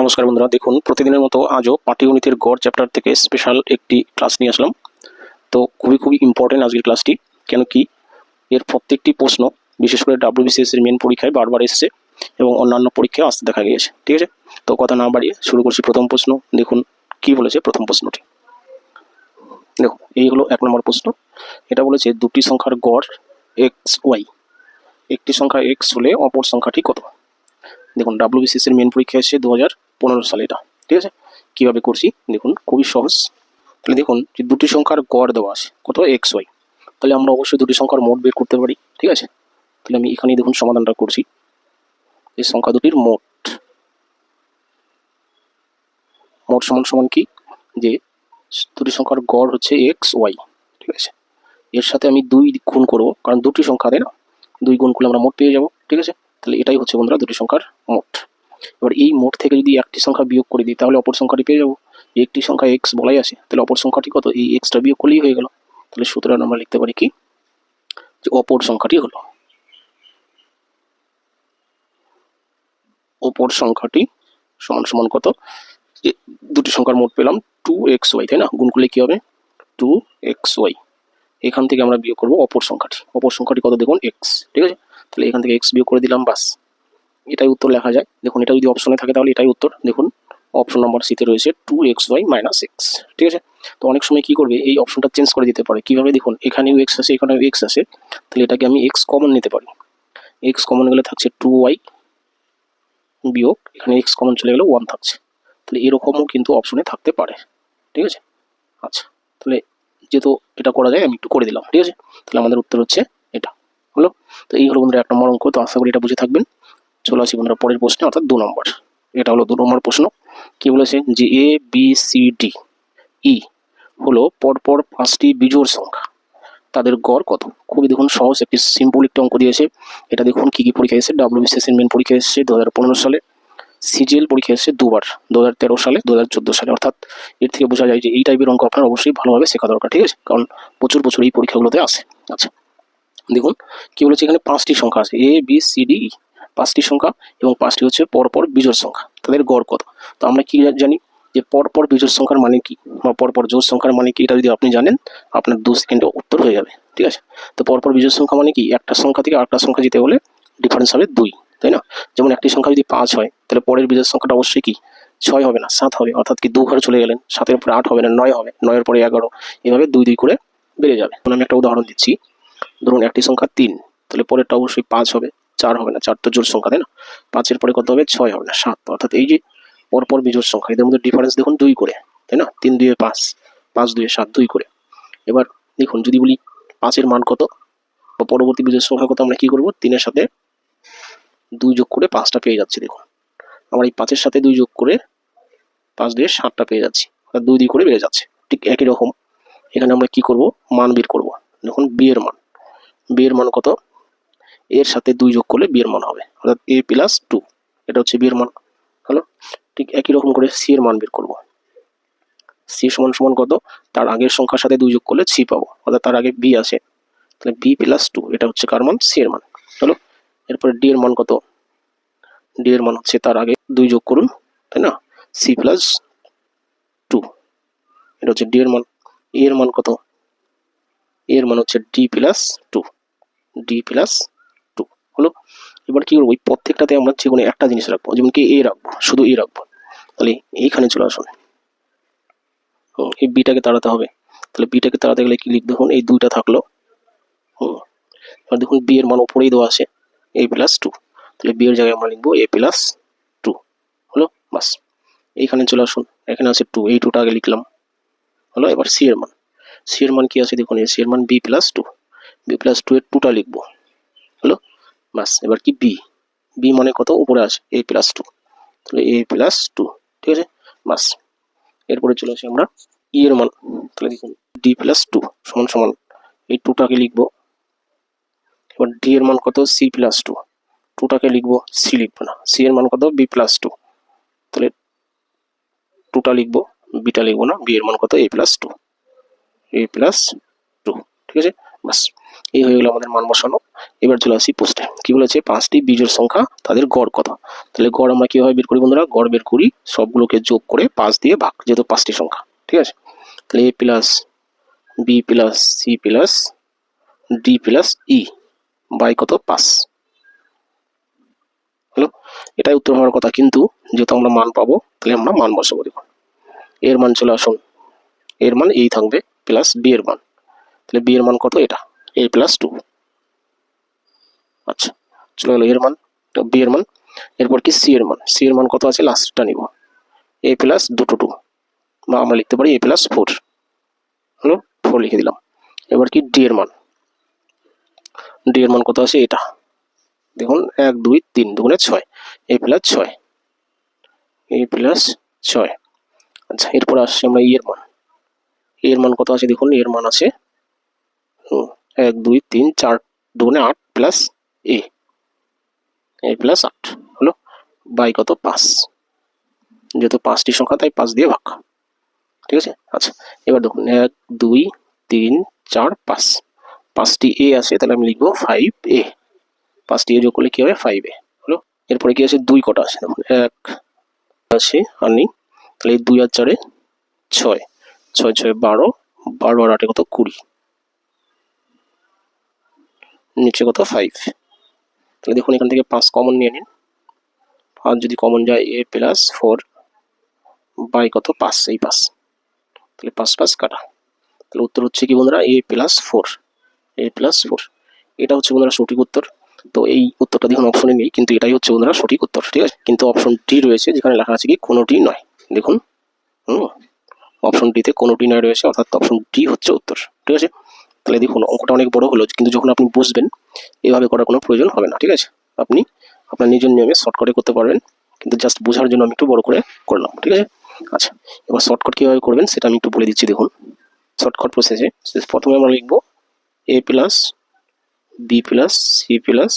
নমস্কার বন্ধুরা, দেখুন, প্রতিদিনের মতো আজও পাটিগণিতের গড় চ্যাপ্টার থেকে স্পেশাল একটি ক্লাস নিয়ে আসলাম। তো খুবই খুবই ইম্পর্টেন্ট আজকের ক্লাসটি কেন কি এর প্রত্যেকটি প্রশ্ন, বিশেষ করে ডাব্লিউবিসিএস এর মেন পরীক্ষায় বারবার এসেছে এবং অন্যান্য পরীক্ষায় আসতে দেখা গিয়েছে, ঠিক আছে? তো কথা না বাড়িয়ে শুরু করছি প্রথম প্রশ্ন, দেখুন কি বলেছে প্রথম প্রশ্নটি। দেখুন, এই হলো এক নম্বর প্রশ্ন, এটা বলেছে দুটি সংখ্যার গড় এক্স ওয়াই একটি সংখ্যা এক্স হলে অপর সংখ্যাটি কত? দেখুন ডাব্লিউবিসিএস এর মেন পরীক্ষা এসেছে দু হাজার পনেরো সালে এটা, ঠিক আছে? কীভাবে করছি? দেখুন, খুবই সহজ। তাহলে দেখুন, যে দুটি সংখ্যার গড় দেওয়া আছে, কত? এক্স ওয়াই তাহলে আমরা অবশ্যই দুটি সংখ্যার মোট বের করতে পারি, ঠিক আছে? তাহলে আমি এখানেই দেখুন সমাধানটা করছি। এই সংখ্যা দুটির মোট। মোট সমান সমান কি? যে দুটি সংখ্যার গড় হচ্ছে এক্স ওয়াই ঠিক আছে? এর সাথে আমি দুই গুণ করব, কারণ দুটি সংখ্যা তাই না দুই গুণ করলে আমরা মোট পেয়ে যাব, ঠিক আছে? তাহলে এটাই হচ্ছে বন্ধুরা দুটি সংখ্যার মোট। এবার এই মোট থেকে যদি একটি সংখ্যা বিয়োগ করে দিই, তাহলে অপর সংখ্যাটি পেয়ে যাব। একটি সংখ্যা এক্স বলাই আছে, তাহলে অপর সংখ্যাটি কত? এই এক্সটা বিয়োগ করলেই হয়ে গেল। তাহলে সুতরাং আমরা লিখতে পারি কি? যে অপর সংখ্যাটি হলো। অপর সংখ্যাটি সমান সমান কত? যে দুটি সংখ্যার মোট পেলাম টু এক্স ওয়াই তাই না? গুণ করলে কি হবে? টু এক্স ওয়াই এখান থেকে আমরা বিয়োগ করব অপর সংখ্যাটি। অপর সংখ্যাটি কত দেখুন? এক্স ঠিক আছে? তাহলে এখান থেকে এক্স বিয়োগ করে দিলাম, বাস। এটাই উত্তর লেখা যায় দেখুন, এটা যদি অপশনে থাকে তাহলে এটাই উত্তর। দেখুন অপশন নাম্বার সিতে রয়েছে two X Y minus X ঠিক আছে? তো অনেক সময় কি করবে, এই অপশনটা চেঞ্জ করে দিতে পারে। কীভাবে? দেখুন, এখানেও এক্স আছে, এখানেও এক্স আছে। তাহলে এটাকে আমি এক্স কমন নিতে পারি। এক্স কমন গেলে থাকছে টু ওয়াই বিয়োগ, এখানে এক্স কমন চলে গেলে ওয়ান থাকছে। তাহলে এরকমও কিন্তু অপশনে থাকতে পারে, ঠিক আছে? আচ্ছা তাহলে যেহেতু এটা করা যায়, আমি একটু করে দিলাম, ঠিক আছে? তাহলে আমাদের উত্তর হচ্ছে হলো। তো এই হলো বন্ধুরা এক নম্বর অঙ্ক। তো আশা করি এটা বুঝে থাকবেন। চলে আসি বন্ধুরা পরের প্রশ্নে, অর্থাৎ দু নম্বর। এটা হলো দু নম্বর প্রশ্ন। কি বলেছে? যে A B C D E হলো পরপর পাঁচটি বিজোড় সংখ্যা। তাদের গড় কত? খুবই দেখুন সহজ, একটি সিম্পল একটি অঙ্ক দিয়েছে। এটা দেখুন কী কী পরীক্ষা এসেছে। ডাব্লিউবিসিএস এর মেন পরীক্ষা এসেছে দু হাজার পনেরো সালে। সিজিএল পরীক্ষা এসেছে দুবার, দু হাজার তেরো সালে, দু হাজার চোদ্দ সালে। অর্থাৎ এর থেকে বোঝা যায় যে এই টাইপের অঙ্ক আপনার অবশ্যই ভালোভাবে শেখা দরকার, ঠিক আছে? কারণ প্রচুর প্রচুর এই পরীক্ষাগুলোতে আসে। আচ্ছা দেখুন, কি বলেছে এখানে? পাঁচটি সংখ্যা আছে এ বি সি ডি পাঁচটি সংখ্যা এবং পাঁচটি হচ্ছে পরপর বিজোড় সংখ্যা, তাদের গড় কত? তো আমরা কি জানি যে পরপর বিজোড় সংখ্যার মানে কি? বা পরপর জোড় সংখ্যার মানে কি? এটা যদি আপনি জানেন, আপনার দু সেকেন্ডে উত্তর হয়ে যাবে, ঠিক আছে? তো পরপর বিজোড় সংখ্যা মানে কি? একটা সংখ্যা থেকে আরেকটা সংখ্যা যেতে হলে ডিফারেন্স হবে দুই, তাই না? যেমন একটি সংখ্যা যদি পাঁচ হয়, তাহলে পরের বিজোড় সংখ্যাটা অবশ্যই কি? ছয় হবে না, সাত হবে, অর্থাৎ কি দু ঘরে চলে গেলেন, সাতের পরে আট হবে না, নয় হবে, নয়ের পরে এগারো, এভাবে দুই দুই করে বেড়ে যাবে। আমি একটা উদাহরণ দিচ্ছি ধরুন একটি সংখ্যা তিন, তাহলে পরেরটা অবশ্যই পাঁচ হবে, চার হবে না, চার তো জোর সংখ্যা, তাই না? পাঁচের পরে কত হবে? ছয় হবে না, সাত, অর্থাৎ এই যে পরপর বিজোড় সংখ্যা, এদের মধ্যে ডিফারেন্স দেখুন দুই করে, তাই না? তিন দুয়ে পাঁচ পাঁচ দুয়ে সাত, দুই করে। এবার দেখুন, যদি বলি পাঁচের মান কত, বা পরবর্তী বিজোড় সংখ্যা কত, আমরা কি করব? তিনের সাথে দুই যোগ করে পাঁচটা পেয়ে যাচ্ছি, দেখুন। আমরা এই পাঁচের সাথে দুই যোগ করে পাঁচ দিয়ে সাতটা পেয়ে যাচ্ছি দুই দুই করে বেড়ে যাচ্ছে, ঠিক একই রকম। এখানে আমরা কি করব? মান বের করব, দেখুন বি এর মান। বি এর মান কত? এর সাথে দুই যোগ করলে বি এর মান হবে। অর্থাৎ এ প্লাস টু এটা হচ্ছে বি এর মান। হলো? ঠিক একই রকম করে সি এর মান বের করব। সি সমান সমান কত? তার আগের সংখ্যার সাথে দুই যোগ করলে সি পাবো। অর্থাৎ তার আগে বি আছে। তাহলে বি প্লাস টু এটা হচ্ছে কার মান? সি এর মান। হলো? এরপরে ডি এর মান কত? ডি এর মান হচ্ছে তার আগে দুই যোগ করুন, তাই না? সি প্লাস টু এটা হচ্ছে ডি এর মান। এর মান কত? এর মান হচ্ছে D plus two D plus two হলো? এবার কি করব? ওই প্রত্যেকটাতে আমরা যে কোনো একটা জিনিস রাখব, যেমন কি এ রাখব, শুধু এ রাখব। তাহলে এইখানে চলে আসুন। এই বিটাকে তাড়াতে হবে। তাহলে বিটাকে তাড়াতে গেলে কি লিখ, দেখুন, এই দুইটা থাকল। হুম, এবার দেখুন বি এর মান উপরেই দেওয়া আছে এ প্লাস টু তাহলে বি এর জায়গায় আমরা লিখব এ প্লাস টু হলো? বাস। এইখানে চলে আসুন, এখানে আছে টু এই টুটা আগে লিখলাম। হলো? এবার সি এর মান। সি এর মান কি আছে? দেখুন এ সি এর মান B plus two B plus two এর টুটা লিখব। হলো? বাস, এবার কি বি বি মানে কত? উপরে আছে এ প্লাস টু তাহলে এ প্লাস টু ঠিক আছে? বাস, এরপরে চলে আসি আমরা ই এর মান। তাহলে দেখুন ডি প্লাস টু সমান সমান, এই টুটাকে লিখব। এবার ডি এর মান কত? সি প্লাস টু টুটাকে লিখব সি লিখব না। সি এর মান কত? বি প্লাস টু তাহলে টুটা লিখব বিটা লিখব না। বি এর মান কত? A plus two A plus two ঠিক আছে? বাস এই হয়ে গেলো আমাদের মান বসানো। এবার চলে আসি পোস্টে কি বলেছে? পাঁচটি বীজের সংখ্যা তাদের গড় কত তাহলে গড় আমরা কীভাবে বের করি বন্ধুরা? গড় বের করি সবগুলোকে যোগ করে পাঁচ দিয়ে ভাগ, যেহেতু পাঁচটি সংখ্যা। ঠিক আছে? তাহলে A plus B plus C plus D plus E by কত? পাঁচ। হলো? এটাই উত্তর হওয়ার কথা। কিন্তু যেহেতু আমরা মান পাবো, তাহলে আমরা মান বসাবো দেখুন এর মান চলে আসুন। এর মান এই থাকবে প্লাস বি এর মান। তাহলে বি এর মান কত? এটা। এ প্লাস টু আচ্ছা চলে গেলো এর মান বি এর মান। এরপর কি সি এর মান? সি এর মান কত আছে? লাস্টটা নিব। এ প্লাস দুটো টু বা আমরা লিখতে পারি এ প্লাস ফোর হলো? ফোর লিখে দিলাম। এবার কি ডি এর মান? ডি এর মান কত আছে? এটা। দেখুন এক দুই তিন দুগুণে ছয়। এ প্লাস ছয়। এ প্লাস ছয়। আচ্ছা এরপর আসছে আমরা ই এর মান। এর মান কত আছে? দেখুন এর মান আছে। হুম, এক, দুই, তিন, চার, দুগুণে আট প্লাস এ এ প্লাস আট। হলো বাই কত? পাঁচ। যেহেতু পাঁচটি সংখ্যা, তাই পাঁচ দিয়ে ভাগ। ঠিক আছে? আচ্ছা এবার দেখুন, এক, দুই, তিন, চার, পাঁচ। পাঁচটি এ আছে, তাহলে আমি লিখব ফাইভ এ পাঁচটি এ যোগ করলে কি হবে? ফাইভ এ হলো, এরপরে কি আছে? দুই কটা আছে। দেখুন, এক আছে আর নেই তাহলে দুই আর চারে ছয়। ছয় ছয়, বারো। বারো আর আটে কত? কুড়ি। নিচে কত ফাইভ তাহলে দেখুন এখান থেকে পাঁচ কমন নিয়ে নিন। পাঁচ যদি কমন যায়, এ প্লাস ফোর বাই কত? পাঁচ, এই পাঁচ। তাহলে পাঁচ পাঁচ কাটা। তাহলে উত্তর হচ্ছে কি বন্ধুরা? A plus four A plus four এটা হচ্ছে বন্ধুরা সঠিক উত্তর। তো এই উত্তরটা দেখুন অপশনে নেই, কিন্তু এটাই হচ্ছে বন্ধুরা সঠিক উত্তর, ঠিক আছে? কিন্তু অপশন ডি রয়েছে, যেখানে লেখা আছে কি কোনোটি নয়। দেখুন, হুম অপশন ডিতে কোনোটি নয় রয়েছে, অর্থাৎ অপশন ডি হচ্ছে উত্তর, ঠিক আছে? তাহলে দেখুন, অঙ্কটা অনেক বড় হলো, কিন্তু যখন আপনি বুঝবেন, এভাবে করার কোনো প্রয়োজন হবে না, ঠিক আছে? আপনি আপনার নিজের নিয়মে শর্টকাটে করতে পারবেন, কিন্তু জাস্ট বোঝার জন্য আমি একটু বড় করে করলাম ঠিক আছে? আচ্ছা এবার শর্টকাট কীভাবে করবেন সেটা আমি একটু বলে দিচ্ছি, দেখুন। শর্টকাট প্রসেসে প্রথমে আমরা লিখব A plus B plus C plus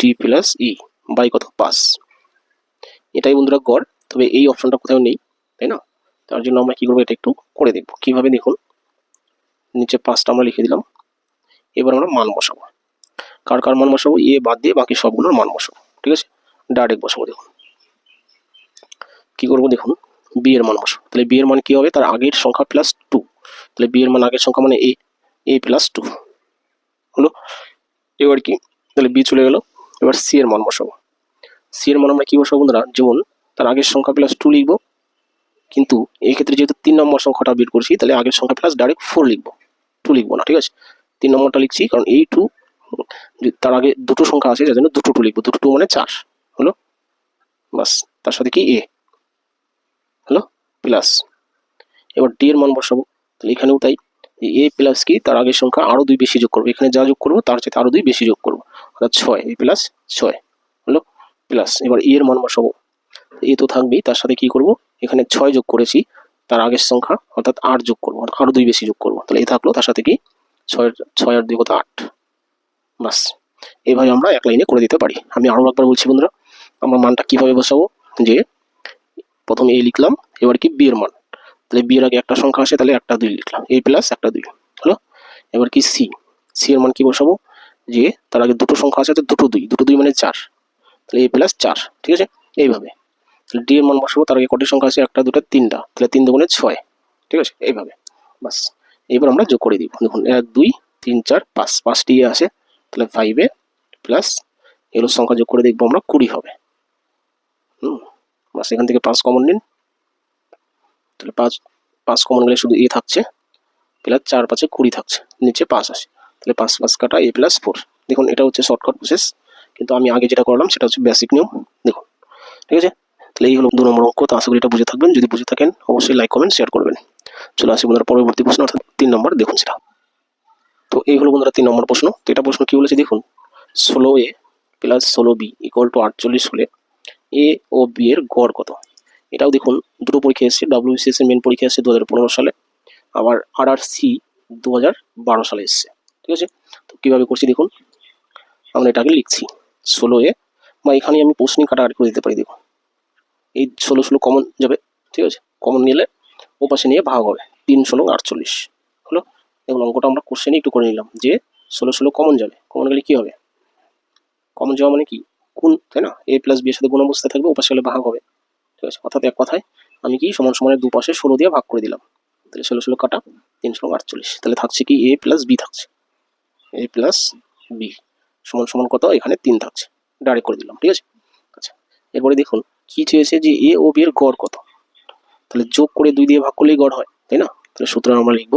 D plus E by কত? পাস এটাই বন্ধুরা গড়, তবে এই অপশনটা কোথাও নেই, তাই না? তার জন্য আমরা কী করব, এটা একটু করে দেখব। কীভাবে দেখুন নিচে পাঁচটা আমরা লিখে দিলাম। এবার আমরা মান বসাবো। কার কার মান বসাবো? এ বাদ দিয়ে বাকি সবগুলোর মান বসাবো, ঠিক আছে? ডাইরেক্ট বসাবো, দেখুন। কি করব, দেখুন? বি এর মান বসাবো। তাহলে বি এর মান কী হবে? তার আগের সংখ্যা প্লাস টু তাহলে বি এর মান আগের সংখ্যা মানে এ এ প্লাস টু হলো? এবার কি? তাহলে বি চলে গেল। এবার সি এর মান বসাবো। সি এর মান আমরা কী বসাবো, বন্ধুরা? যেমন তার আগের সংখ্যা প্লাস টু লিখব। কিন্তু এই ক্ষেত্রে যেহেতু তিন নম্বর সংখ্যাটা বের করছি, তাহলে আগের সংখ্যা প্লাস ডাইরেক্ট ফোর লিখব। টু লিখব না, ঠিক আছে? তিন নম্বরটা লিখছি, কারণ এই টু তার আগে দুটো সংখ্যা আছে, যার জন্য দুটো টু লিখব। দুটো টু মানে চার, হলো? বাস, তার সাথে কি? এ হলো? প্লাস এবার ডি এর মান বসাবো। তাহলে এখানেও তাই এ প্লাস কি? তার আগের সংখ্যা আরও দুই বেশি যোগ করব। এখানে যা যোগ করব, তার চাইতে আরও দুই বেশি যোগ করব। অর্থাৎ ছয় এ প্লাস ছয়, হলো? প্লাস এবার এ এর মান বসাবো। এ তো থাকবেই, তার সাথে কি করব? এখানে ছয় যোগ করেছি তার আগের সংখ্যা, অর্থাৎ আট যোগ করব অর্থাৎ আরও দুই বেশি যোগ করব। তাহলে এ থাকল তার সাথে কি? ছয় ছয় আর দুই কত আট? বাস এইভাবে আমরা এক লাইনে করে দিতে পারি। আমি আরও একবার বলছি বন্ধুরা, আমরা মানটা কীভাবে বসাবো? যে প্রথমে এ লিখলাম, এবার কি? বি এর মান। তাহলে বি এর আগে একটা সংখ্যা আসে, তাহলে একটা দুই লিখলাম। এ প্লাস একটা দুই। হলো? এবার কি? সি সি এর মান কি বসাবো? যে তার আগে দুটো সংখ্যা আছে দুটো দুই। দুটো দুই মানে চার। তাহলে এ প্লাস চার। ঠিক আছে? এইভাবে। তাহলে ডি এর মান বসাবো, তার আগে কটি সংখ্যা আছে একটা, দুটো, তিনটা, তাহলে তিন দুগুণে ছয়, ঠিক আছে? এইভাবে বাস এবার আমরা যোগ করে দিব। দেখুন, এক, দুই, তিন, চার, পাঁচ পাঁচটি আছে, তাহলে ফাইভে প্লাস এগুলোর সংখ্যা যোগ করে দেখব আমরা কুড়ি হবে। হুম বাস এখান থেকে পাঁচ কমন নিন। তাহলে পাঁচ পাঁচ কমন গেলে শুধু এ থাকছে প্লাস চার পাঁচে কুড়ি থাকছে, নিচে পাঁচ আসে তাহলে পাঁচ পাঁচ কাটা এ প্লাস ফোর দেখুন, এটা হচ্ছে শর্টকাট প্রসেস কিন্তু আমি আগে যেটা করলাম, সেটা হচ্ছে বেসিক নিয়ম। দেখুন, ঠিক আছে? তাহলে এই হলো দু নম্বর অঙ্ক, তো আশা করি এটা বুঝে থাকবেন। যদি বুঝে থাকেন, অবশ্যই লাইক কমেন্ট শেয়ার করবেন। চলে আসি বন্ধুরা, পরবর্তী প্রশ্ন, অর্থাৎ তিন নম্বর, দেখুন সেটা। তো এই হলো বন্ধুরা তিন নম্বর প্রশ্ন। তো এটা প্রশ্ন কী বলেছে, দেখুন। ষোলো এ প্লাস ষোলো বি ইকুয়াল টু আটচল্লিশ হলে এ ও বি এর গড় কত? এটাও দেখুন, দুটো পরীক্ষা এসেছে ডাব্লিউবিসিএস এর মেন পরীক্ষা এসেছে দু হাজার পনেরো সালে, আবার আর আর সি দু হাজার বারো সালে এসেছে, ঠিক আছে? তো কীভাবে করছি, দেখুন? আমরা এটাকে লিখছি, ষোলো এ, বা এখানে আমি প্রশ্নই কাটাকাটি করে দিতে পারি, দেখুন। এই ষোলো ষোলো কমন যাবে, ঠিক আছে? কমন নিলে ও পাশে নিয়ে ভাগ হবে। তিন ষোলো আটচল্লিশ। হলো? এবং অঙ্কটা আমরা কোশ্চেনে একটু করে নিলাম যে ষোলো ষোলো কমন যাবে। কমন গেলে কী হবে? কমন যাওয়া মানে কি? গুণ, তাই না? এ প্লাস বি এর সাথে গুণ অবস্থায় থাকবে ওপাশে গেলে ভাগ হবে। ঠিক আছে? অর্থাৎ এক কথায় আমি কি সমান সমানের দুপাশে ষোলো দিয়ে ভাগ করে দিলাম। তাহলে ষোলো ষোলো কাটা, তিন ষোলো আটচল্লিশ। তাহলে থাকছে কি? এ প্লাস বি থাকছে। এ প্লাস বি সমান সমান কত? এখানে তিন থাকছে। ডাইরেক্ট করে দিলাম, ঠিক আছে? আচ্ছা এরপরে দেখুন কি চেয়েছে যে এ ও বি এর গড় কত? তাহলে যোগ করে দুই দিয়ে ভাগ করলেই গড় হয়, তাই না? তাহলে সুতরাং আমরা লিখব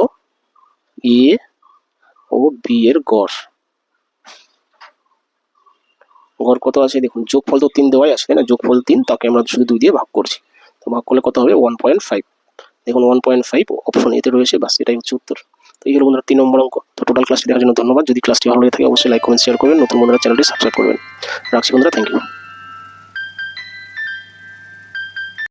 এ ও বি এর গড়। গড় কত আছে? দেখুন, যোগফল তো তিন দেওয়াই আছে, তাই না? যোগফল তিন, তাকে আমরা শুধু দুই দিয়ে ভাগ করছি। তো ভাগ করলে কত হবে? ওয়ান পয়েন্ট ফাইভ দেখুন ওয়ান পয়েন্ট ফাইভ অপশন এতে রয়েছে, বাস এটাই হচ্ছে উত্তর। তো এই হলো বন্ধুরা তিন নম্বর অঙ্ক। তো টোটাল ক্লাসটি দেখার জন্য ধন্যবাদ। যদি ক্লাসটি ভালো লেগে থাকে, অবশ্যই লাইক কমেন্ট শেয়ার করবেন। নতুন বন্ধুরা চ্যানেলটি সাবস্ক্রাইব করবেন। রাখছি বন্ধুরা থ্যাংক ইউ